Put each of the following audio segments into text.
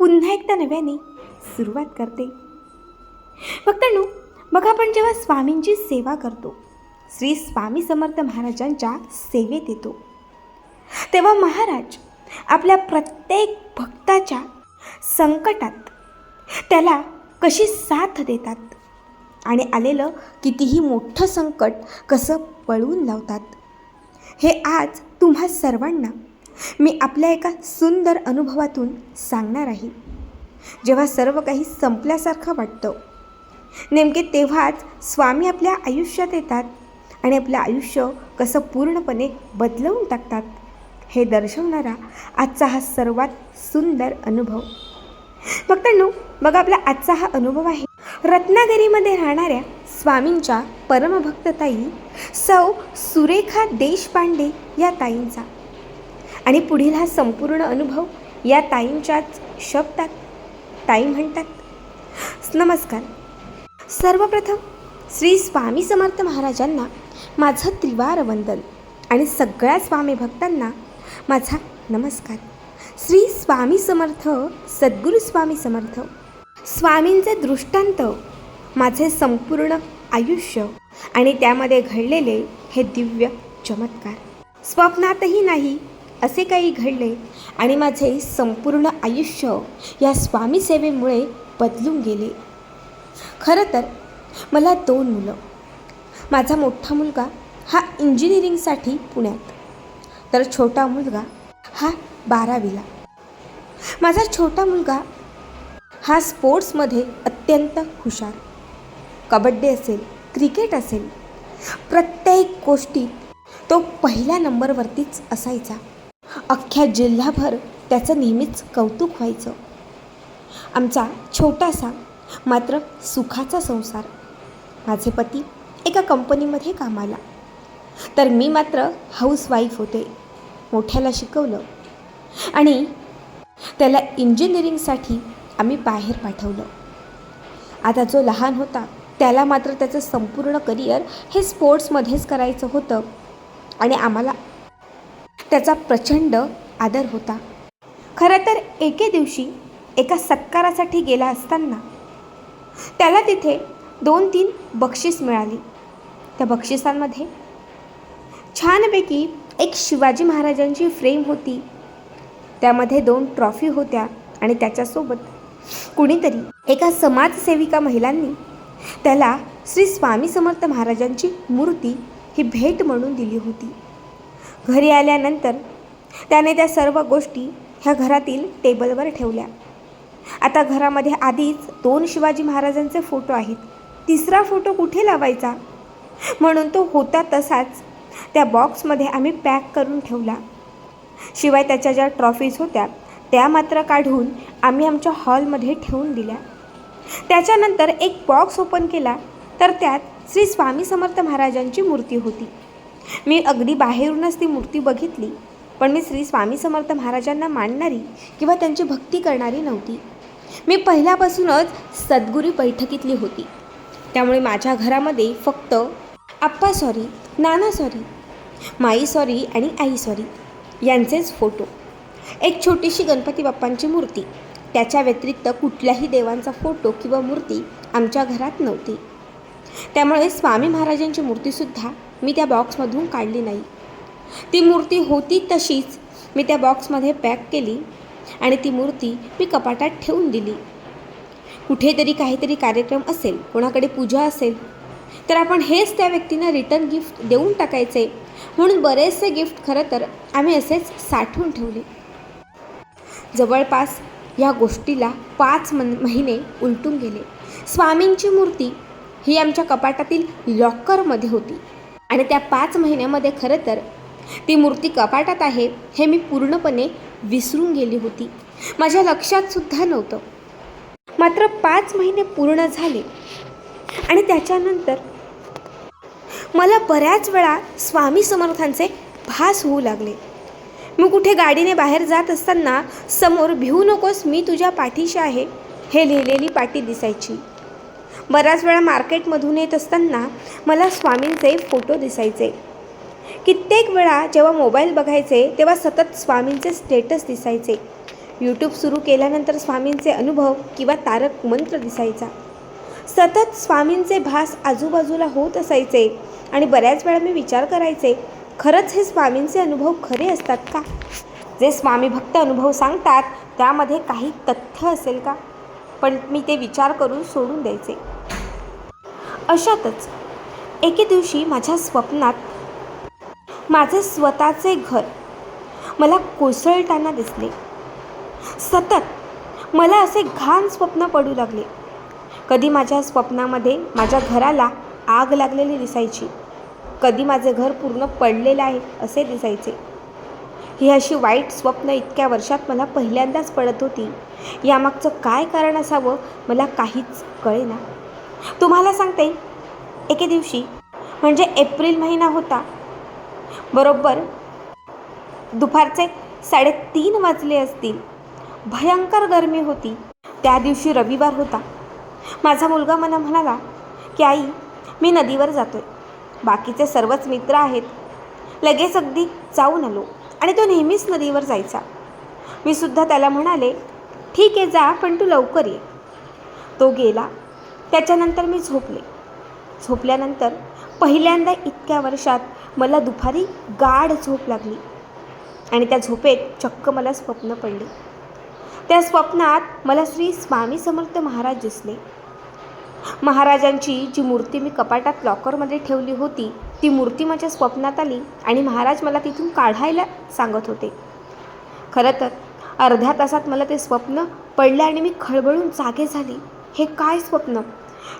पुन्हा एकदा नव्याने सुरुवात करते. भक्तांनो मग आपण जेव्हा स्वामींची सेवा करतो श्री स्वामी समर्थ महाराजांच्या सेवेत येतो. तेव्हा महाराज आपल्या प्रत्येक भक्ताच्या संकटात त्याला कशी साथ देतात? आणि आलेलं कितीही मोठं संकट कसं पळवून लावतात? हे आज तुम्हा सर्वांना मी आपल्या एका सुंदर अनुभवातून सांगणार आहे. जेव्हा सर्व काही संपल्यासारखं वाटतं नेमके तेव्हाच स्वामी आपल्या आयुष्यात येतात आणि आपलं आयुष्य कसं पूर्णपणे बदलवून टाकतात हे दर्शवणारा आजचा हा सर्वात सुंदर अनुभव. भक्तांनो मग बघा आपला आजचा हा अनुभव आहे. रत्नागिरीमध्ये राहणाऱ्या स्वामींच्या परमभक्तताई सौ सुरेखा देशपांडे या ताईंचा. आणि पुढील हा संपूर्ण अनुभव या ताईंच्याच शब्दात ताई म्हणतात. नमस्कार. सर्वप्रथम श्री स्वामी समर्थ महाराजांना माझं त्रिवार वंदन आणि सगळ्या स्वामी भक्तांना माझा नमस्कार. श्री स्वामी समर्थ सद्गुरू स्वामी समर्थ स्वामींचे दृष्टांत माझे संपूर्ण आयुष्य आणि त्यामध्ये घडलेले हे दिव्य चमत्कार. स्वप्नातही नाही असे काही घडले आणि माझे संपूर्ण आयुष्य या स्वामी सेवेमुळे बदलून गेले. खरं तर मला दोन मुलं. माझा मोठा मुलगा हा इंजिनिअरिंगसाठी पुण्यात. तर छोटा मुलगा हा बारावीला. माझा छोटा मुलगा हा स्पोर्ट्समध्ये अत्यंत हुशार. कबड्डी असेल क्रिकेट असेल प्रत्येक गोष्टीत तो पहिल्या नंबरवरतीच असायचा. अख्ख्या जिल्हाभर त्याचं नेहमीच कौतुक व्हायचं. आमचा छोटासा मात्र सुखाचा संसार. माझे पती एका कंपनीमध्ये कामाला. तर मी मात्र हाऊसवाईफ होते. मोठ्याला शिकवलं. आणि त्याला इंजिनिअरिंगसाठी आम्ही बाहेर पाठवलं. आता जो लहान होता त्याला मात्र त्याचं संपूर्ण करिअर हे स्पोर्ट्समध्येच करायचं होतं. आणि आम्हाला त्याचा प्रचंड आदर होता. खरं तर एके दिवशी एका सत्कारासाठी गेला असताना त्याला तिथे दोन तीन बक्षीस मिळाली. त्या बक्षिसांमध्ये छानपैकी एक शिवाजी महाराजांची फ्रेम होती. त्यामध्ये दोन ट्रॉफी होत्या आणि त्याच्यासोबत कुणीतरी एका समाजसेविका महिलांनी त्याला श्री स्वामी समर्थ महाराजांची मूर्ती ही भेट म्हणून दिली होती. घरी आल्यानंतर त्याने त्या सर्व गोष्टी ह्या घरातील टेबलवर ठेवल्या. आता घरामध्ये आधीच दोन शिवाजी महाराजांचे फोटो आहेत. तिसरा फोटो कुठे लावायचा? म्हणून तो होता तसाच त्या बॉक्समध्ये आम्ही पॅक करून ठेवला. शिवाय त्याच्या ज्या ट्रॉफीज होत्या त्या मात्र काढून आम्ही आमच्या हॉलमध्ये ठेवून दिल्या. त्याच्यानंतर एक बॉक्स ओपन केला तर त्यात श्री स्वामी समर्थ महाराजांची मूर्ती होती. मी अगदी बाहेरूनच ती मूर्ती बघितली पण मी श्री स्वामी समर्थ महाराजांना मानणारी किंवा त्यांची भक्ती करणारी नव्हती. मी पहिल्यापासूनच सद्गुरी बैठकीतली होती. त्यामुळे माझ्या घरामध्ये फक्त आप्पा सॉरी नाना सॉरी माई सॉरी आणि आई सॉरी यांचेच फोटो एक छोटीशी गणपती बाप्पांची मूर्ती. त्याच्या व्यतिरिक्त कुठल्याही देवांचा फोटो किंवा मूर्ती आमच्या घरात नव्हती. त्यामुळे स्वामी महाराजांची मूर्तीसुद्धा मी त्या बॉक्समधून काढली नाही. ती मूर्ती होती तशीच. मी त्या बॉक्समध्ये पॅक केली आणि ती मूर्ती मी कपाटात ठेवून दिली. कुठेतरी काहीतरी कार्यक्रम असेल कोणाकडे पूजा असेल तर आपण हेच त्या व्यक्तींना रिटर्न गिफ्ट देऊन टाकायचे. म्हणून बरेचसे गिफ्ट खरं तर आम्ही असेच साठवून ठेवले. जवळपास या गोष्टीला पाच मन महिने उलटून गेले. स्वामींची मूर्ती ही आमच्या कपाटातील लॉकरमध्ये होती. आणि त्या पाच महिन्यामध्ये खरं तर ती मूर्ती कपाटात आहे हे मी पूर्णपणे विसरून गेली होती. माझ्या लक्षात सुद्धा नव्हतं. मात्र पाच महिने पूर्ण झाले. आणि त्याच्यानंतर मला बऱ्याच वेळा स्वामी समर्थांचे भास होऊ लागले. मी कुठे गाडीने बाहेर जात असताना समोर भिवू नकोस मी तुझ्या पाठीशी आहे हे लिहिलेली पाटी दिसायची. बऱ्याच वेळा मार्केटमधून येत असताना मला स्वामींचे फोटो दिसायचे. कित्येक वेळा जेव्हा मोबाईल बघायचे तेव्हा सतत स्वामींचे स्टेटस दिसायचे. यूट्यूब सुरू केल्यानंतर स्वामींचे अनुभव किंवा तारक मंत्र दिसायचा. सतत स्वामींचे भास आजूबाजूला होत असायचे आणि बऱ्याच वेळा मी विचार करायचे खरंच हे स्वामींचे अनुभव खरे असतात का? जे स्वामी भक्त अनुभव सांगतात त्यामध्ये काही तथ्य असेल का? पण मी ते विचार करून सोडून द्यायचे. अशातच एके दिवशी माझ्या स्वप्नात माझे स्वतःचे घर मला कोसळताना दिसले. सतत मला असे घाण स्वप्न पडू लागले. कधी माझ्या स्वप्नामध्ये माझ्या घराला आग लागलेली दिसायची. कधी माझे घर पूर्ण पडलेलं आहे असे दिसायचे. ही अशी वाईट स्वप्न इतक्या वर्षात मला पहिल्यांदाच पडत होती. यामागचं काय कारण असावं मला काहीच कळेना. तुम्हाला सांगते एके दिवशी म्हणजे एप्रिल महिना होता बरोबर दुपारचे साडेतीन वाजले असतील भयंकर गरमी होती त्या दिवशी रविवार होता. माझा मुलगा मला म्हणाला की आई मी नदीवर जातोय. बाकीचे सर्वच मित्र आहेत. लगेच अगदी जाऊन आलो आणि तो नेहमीच नदीवर जायचा. मी सुद्धा त्याला म्हणाले ठीक आहे जा पण तू लवकर ये. तो गेला. त्याच्यानंतर मी झोपले. झोपल्यानंतर पहिल्यांदा इतक्या वर्षात मला दुपारी गाढ झोप लागली आणि त्या झोपेत चक्क मला स्वप्न पडले. त्या स्वप्नात मला श्री स्वामी समर्थ महाराज दिसले. महाराजांची जी मूर्ती मी कपाटात लॉकरमध्ये ठेवली होती ती मूर्ती माझ्या स्वप्नात आली आणि महाराज मला तिथून काढायला सांगत होते. खरं तर अर्ध्या तासात मला ते स्वप्न पडले आणि मी खळबळून जागे झाले. हे काय स्वप्न?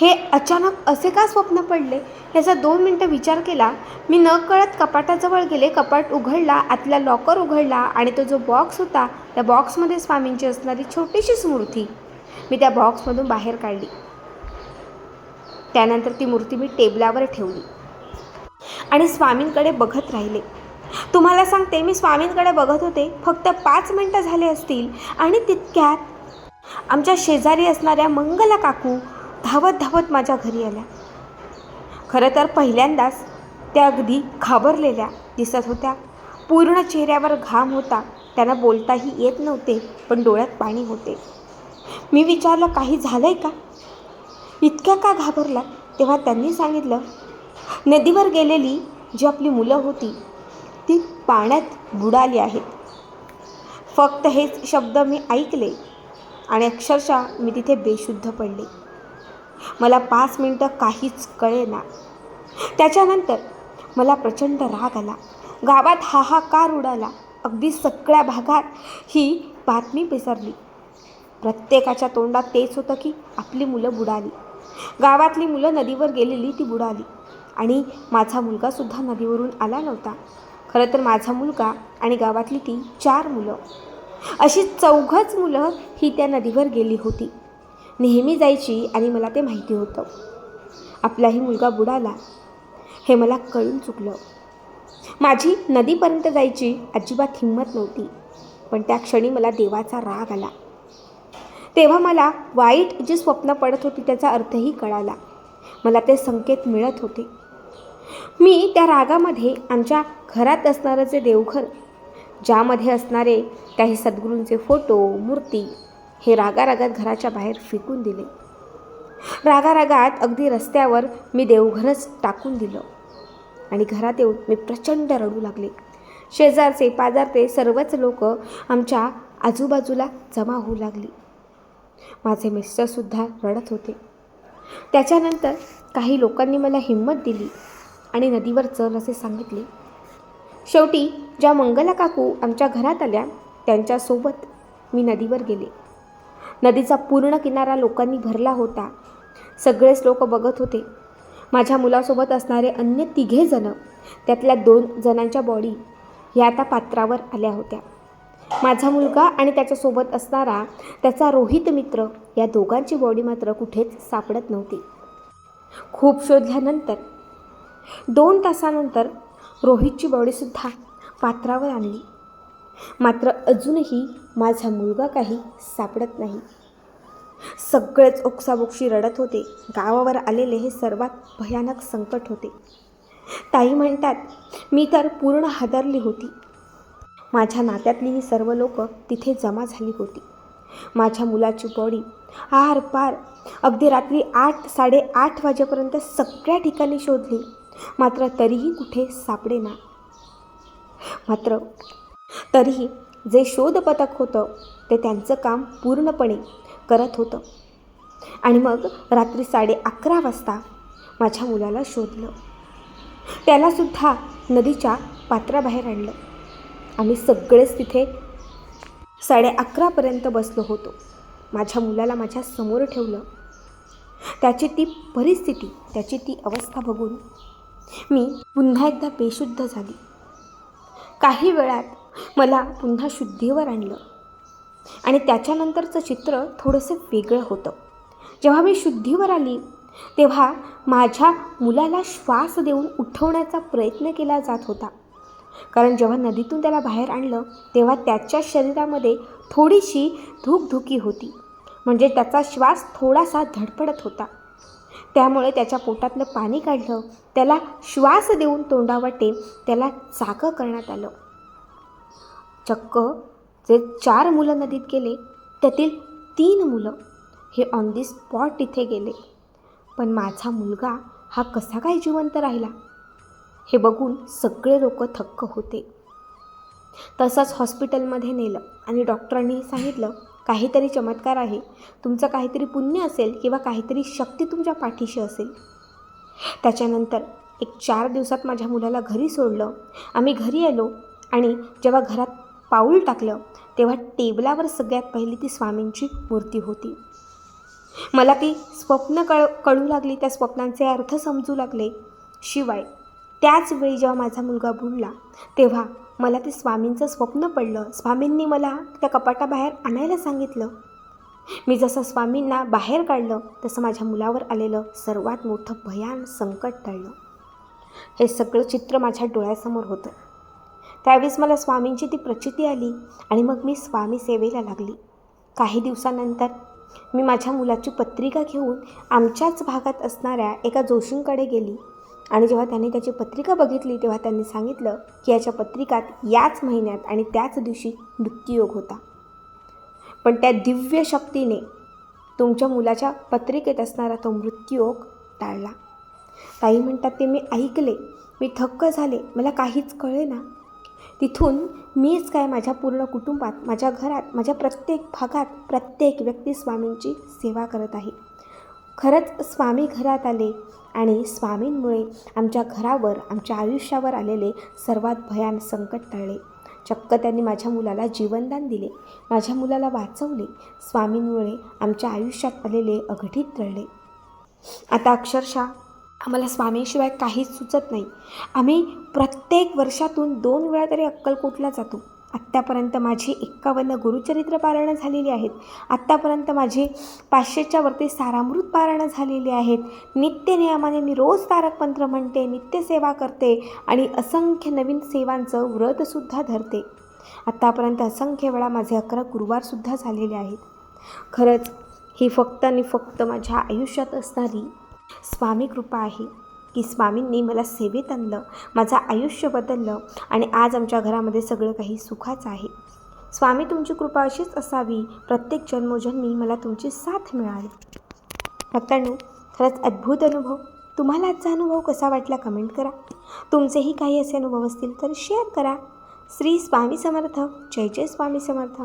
हे अचानक असे का स्वप्न पडले? याचा दोन मिनटं विचार केला. मी न कळत कपाटाजवळ गेले. कपाट उघडला आतला लॉकर उघडला आणि तो जो बॉक्स होता त्या बॉक्समध्ये स्वामींची असणारी छोटीशीच मूर्ती. मी त्या बॉक्समधून बाहेर काढली. त्यानंतर ती मूर्ती मी टेबलावर ठेवली आणि स्वामींकडे बघत राहिले. तुम्हाला सांगते मी स्वामींकडे बघत होते. फक्त पाच मिनटं झाले असतील आणि तितक्यात आमच्या शेजारी असणाऱ्या मंगला काकू धावत धावत माझ्या घरी आल्या. खरं तर पहिल्यांदाच त्या अगदी घाबरलेल्या दिसत होत्या. पूर्ण चेहऱ्यावर घाम होता. त्यांना बोलताही येत नव्हते पण डोळ्यात पाणी होते. मी विचारलं काही झालं आहे का? इतक्या का घाबरला तेव्हा त्यांनी सांगितलं नदीवर गेलेली जी आपली मुलं होती ती पाण्यात बुडाली आहेत. फक्त हेच शब्द मी ऐकले आणि अक्षरशः मी तिथे बेशुद्ध पडले. मला पाच मिनटं काहीच कळेना. त्याच्यानंतर मला प्रचंड राग आला. गावात हाहाकार उडाला. अगदी सगळ्या भागात ही बातमी पसरली. प्रत्येकाच्या तोंडात तेच होतं की आपली मुलं बुडाली. गावातली मुलं नदीवर गेलेली ती बुडाली. आणि माझा मुलगासुद्धा नदीवरून आला नव्हता. खरं तर माझा मुलगा आणि गावातली ती चार मुलं. अशी चौघच मुलं ही त्या नदीवर गेली होती. नेहमी जायची आणि मला ते माहिती होतं. आपलाही मुलगा बुडाला. हे मला कळून चुकलं. माझी नदीपर्यंत जायची अजिबात हिंमत नव्हती पण त्या क्षणी मला देवाचा राग आला. तेव्हा मला वाईट जी स्वप्न पडत होती त्याचा अर्थही कळाला. मला ते संकेत मिळत होते. मी त्या रागामध्ये आमच्या घरात असणारं जे देवघर ज्यामध्ये असणारे काही सद्गुरूंचे फोटो मूर्ती हे रागारागात घराच्या बाहेर फेकून दिले. रागारागात अगदी रस्त्यावर मी देवघरच टाकून दिलं. आणि घरात येऊन मी प्रचंड रडू लागले. शेजारचे पाजारचे सर्वच लोक आमच्या आजूबाजूला जमा होऊ लागली. माझे मिस्टरसुद्धा रडत होते. त्याच्यानंतर काही लोकांनी मला हिंमत दिली आणि नदीवर चल असे सांगितले. शेवटी ज्या मंगला काकू आमच्या घरात आल्या त्यांच्यासोबत मी नदीवर गेले. नदीचा पूर्ण किनारा लोकांनी भरला होता. सगळेच लोक बघत होते. माझ्या मुलासोबत असणारे अन्य तिघे जण त्यातल्या दोन जणांच्या बॉडी ह्या आता पात्रावर आल्या होत्या. माझा मुलगा आणि त्याच्यासोबत असणारा त्याचा रोहित मित्र या दोघांची बॉडी मात्र कुठेच सापडत नव्हती. खूप शोधल्यानंतर दोन तासानंतर रोहितची बॉडीसुद्धा पात्रावर आणली. मात्र अजूनही माझा मुलगा काही सापडत नाही. सगळेच ओक्साबोक्षी रडत होते. गावावर आलेले हे सर्वात भयानक संकट होते. ताई म्हणतात मी तर पूर्ण हादरली होती. माझ्या नात्यातली ही सर्व लोक तिथे जमा झाली होती. माझ्या मुलाची बॉडी आर पार. अगदी रात्री आठ साडेआठ वाजेपर्यंत सगळ्या ठिकाणी शोधली. मात्र तरीही कुठे सापडेना. मात्र तरीही जे शोधपथक होतं ते त्यांचं काम पूर्णपणे करत होतं. आणि मग रात्री साडे अकरा वाजता माझ्या मुलाला शोधलं. त्यालासुद्धा नदीच्या पात्राबाहेर आणलं. आम्ही सगळेच तिथे साडे अकरापर्यंत बसलो होतो. माझ्या मुलाला माझ्यासमोर ठेवलं. त्याची ती परिस्थिती त्याची ती अवस्था बघून मी पुन्हा एकदा बेशुद्ध झाली. काही वेळात मला पुन्हा शुद्धीवर आणलं. आणि त्याच्यानंतरचं चित्र थोडंसं वेगळं होतं. जेव्हा मी शुद्धीवर आली तेव्हा माझ्या मुलाला श्वास देऊन उठवण्याचा प्रयत्न केला जात होता. कारण जेव्हा नदीतून त्याला बाहेर आणलं तेव्हा त्याच्या शरीरामध्ये थोडीशी धूकधुकी होती. म्हणजे त्याचा श्वास थोडासा धडपडत होता. त्यामुळे त्याच्या पोटातलं पाणी काढलं त्याला श्वास देऊन तोंडावटे त्याला जागं करण्यात आलं. चक्क जे चार मुलं नदीत गेले त्यातील तीन मुलं हे ऑन दी स्पॉट इथे गेले. पण माझा मुलगा हा कसा काय जिवंत राहिला? हे बघून सगळे लोक थक्क होते. तसंच हॉस्पिटलमध्ये नेलं आणि डॉक्टरांनी सांगितलं काहीतरी चमत्कार आहे. तुमचं काहीतरी पुण्य असेल किंवा काहीतरी शक्ती तुमच्या पाठीशी असेल. त्याच्यानंतर एक चार दिवसात माझ्या मुलाला घरी सोडलं. आम्ही घरी आलो आणि जेव्हा घरात पाऊल टाकलं तेव्हा टेबलावर सगळ्यात पहिली ती स्वामींची मूर्ती होती. मला ती स्वप्न कळ कळू लागली त्या स्वप्नांचे अर्थ समजू लागले. शिवाय त्याच वेळी जेव्हा माझा मुलगा बुडला तेव्हा मला ते स्वामींचं स्वप्न पडलं. स्वामींनी मला त्या कपाटाबाहेर आणायला सांगितलं. मी जसं स्वामींना बाहेर काढलं तसं माझ्या मुलावर आलेलं सर्वात मोठं भयान संकट टळलं. हे सगळं चित्र माझ्या डोळ्यासमोर होतं. त्यावेळेस मला स्वामींची ती प्रचिती आली आणि मग मी स्वामी सेवेला लागली. काही दिवसानंतर मी माझ्या मुलाची पत्रिका घेऊन आमच्याच भागात असणाऱ्या एका जोशींकडे गेली. आणि जेव्हा त्यांनी त्याची पत्रिका बघितली तेव्हा त्यांनी सांगितलं की याच्या पत्रिकात याच महिन्यात आणि त्याच दिवशी मृत्यूयोग होता. पण त्या दिव्य शक्तीने तुमच्या मुलाच्या पत्रिकेत असणारा तो मृत्यूयोग टाळला. ताई म्हणतात ते मी ऐकले. मी थक्क झाले. मला काहीच कळे ना तिथून मीच काय माझ्या पूर्ण कुटुंबात माझ्या घरात माझ्या प्रत्येक भागात प्रत्येक व्यक्ती स्वामींची सेवा करत आहे. खरंच स्वामी घरात आले आणि स्वामींमुळे आमच्या घरावर आमच्या आयुष्यावर आलेले सर्वात भयान संकट टळले. चक्क त्यांनी माझ्या मुलाला जीवनदान दिले माझ्या मुलाला वाचवले स्वामींमुळे आमच्या आयुष्यात आलेले अघटित टळले. आता अक्षरशः आम्हाला स्वामींशिवाय काहीच सुचत नाही. आम्ही प्रत्येक वर्षातून दोन वेळा तरी अक्कलकोटला जातो. आत्तापर्यंत माझी एक्कावन्न गुरुचरित्र पारायणं झालेली आहेत. आत्तापर्यंत माझी पाचशेच्या वरती सारामृत पारायणं झालेली आहेत. नित्य नियमाने मी रोज तारक मंत्र म्हणते नित्यसेवा करते आणि असंख्य नवीन सेवांचं व्रतसुद्धा धरते. आत्तापर्यंत असंख्य वेळा माझे अकरा गुरुवारसुद्धा झालेले आहेत. खरंच ही फक्त आणि फक्त माझ्या आयुष्यात असणारी स्वामी कृपा आहे की स्वामींनी मला सेवेत आणलं माझं आयुष्य बदललं आणि आज आमच्या घरामध्ये सगळं काही सुखाचं आहे. स्वामी तुमची कृपा अशीच असावी प्रत्येक जन्मोजन्मी मला तुमची साथ मिळाली भक्तांनो खरंच अद्भुत अनुभव. तुम्हाला आजचा अनुभव कसा वाटला कमेंट करा. तुमचेही काही असे अनुभव असतील तर शेअर करा. श्री स्वामी समर्थ. जय जय स्वामी समर्थ.